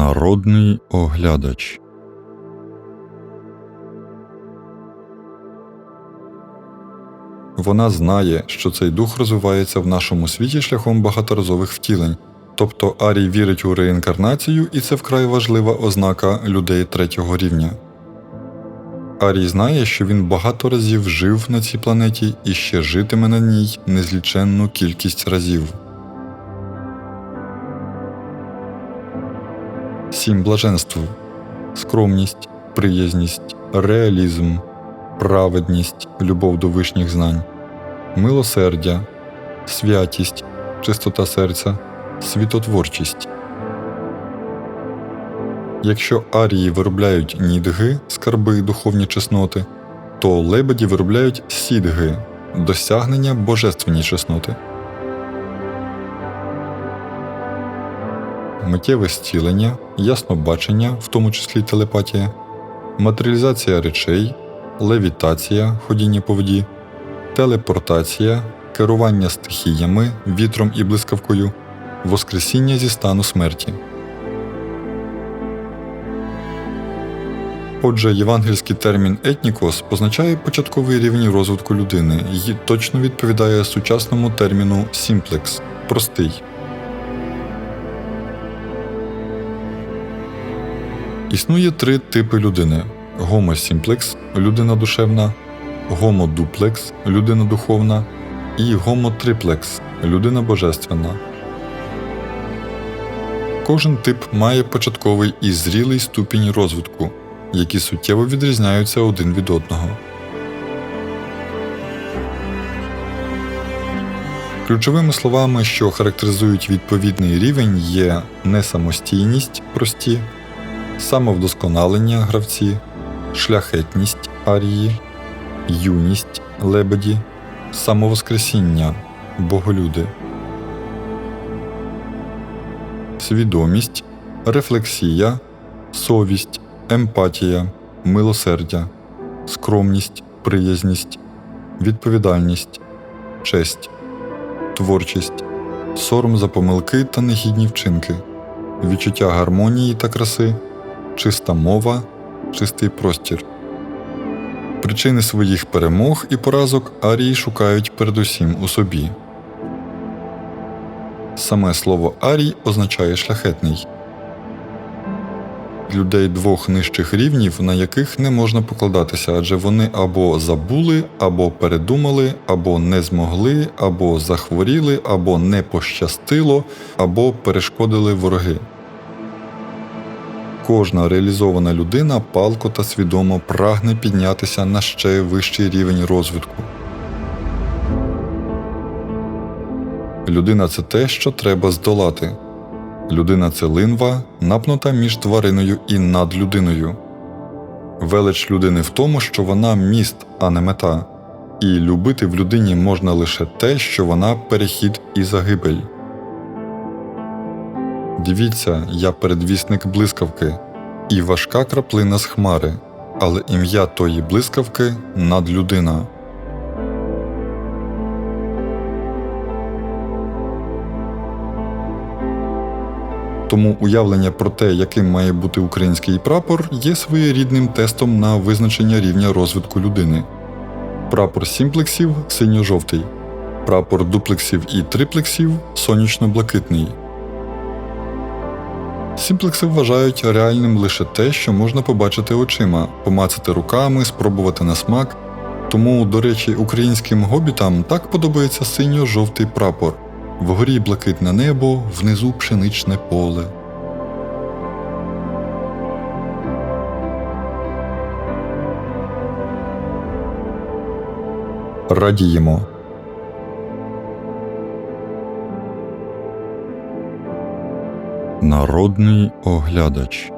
Народний оглядач Вона знає, що цей дух розвивається в нашому світі шляхом багаторазових втілень, тобто Арій вірить у реінкарнацію, і це вкрай важлива ознака людей третього рівня. Арій знає, що він багато разів жив на цій планеті і ще житиме на ній незліченну кількість разів. Сім блаженств скромність, приязність, реалізм, праведність, любов до вишніх знань, милосердя, святість, чистота серця, світотворчість. Якщо арії виробляють нідги, скарби духовні чесноти, то лебеді виробляють сідги досягнення божественні чесноти. Миттєве зцілення, яснобачення, в тому числі телепатія, матеріалізація речей, левітація, ходіння по воді, телепортація, керування стихіями, вітром і блискавкою, воскресіння зі стану смерті. Отже, євангельський термін етнікос позначає початковий рівень розвитку людини і точно відповідає сучасному терміну сімплекс простий. Існує три типи людини: Homo simplex – людина душевна, Homo duplex – людина духовна і Homo triplex – людина божественна. Кожен тип має початковий і зрілий ступінь розвитку, які суттєво відрізняються один від одного. Ключовими словами, що характеризують відповідний рівень, є несамостійність прості, самовдосконалення гравці, шляхетність арії, юність лебеді, самовоскресіння боголюди, свідомість, рефлексія, совість, емпатія, милосердя, скромність, приязність, відповідальність, честь, творчість, сором за помилки та негідні вчинки, відчуття гармонії та краси чиста мова, чистий простір. Причини своїх перемог і поразок арії шукають передусім у собі. Саме слово арій означає шляхетний людей двох нижчих рівнів, на яких не можна покладатися, адже вони або забули, або передумали, або не змогли, або захворіли, або не пощастило, або перешкодили вороги. Кожна реалізована людина палко та свідомо прагне піднятися на ще вищий рівень розвитку. Людина це те, що треба здолати. Людина це линва, напнута між твариною і надлюдиною. Велич людини в тому, що вона міст, а не мета, і любити в людині можна лише те, що вона перехід і загибель. Дивіться, я передвісник блискавки, і важка краплина з хмари, але ім'я тої блискавки надлюдина. Тому уявлення про те, яким має бути український прапор, є своєрідним тестом на визначення рівня розвитку людини. Прапор сімплексів синьо-жовтий, прапор дуплексів і триплексів сонячно-блакитний. Сімплекси вважають реальним лише те, що можна побачити очима, помацати руками, спробувати на смак. Тому, до речі, українським гобітам так подобається синьо-жовтий прапор, вгорі блакитне небо, внизу пшеничне поле. Радіємо. Народний оглядач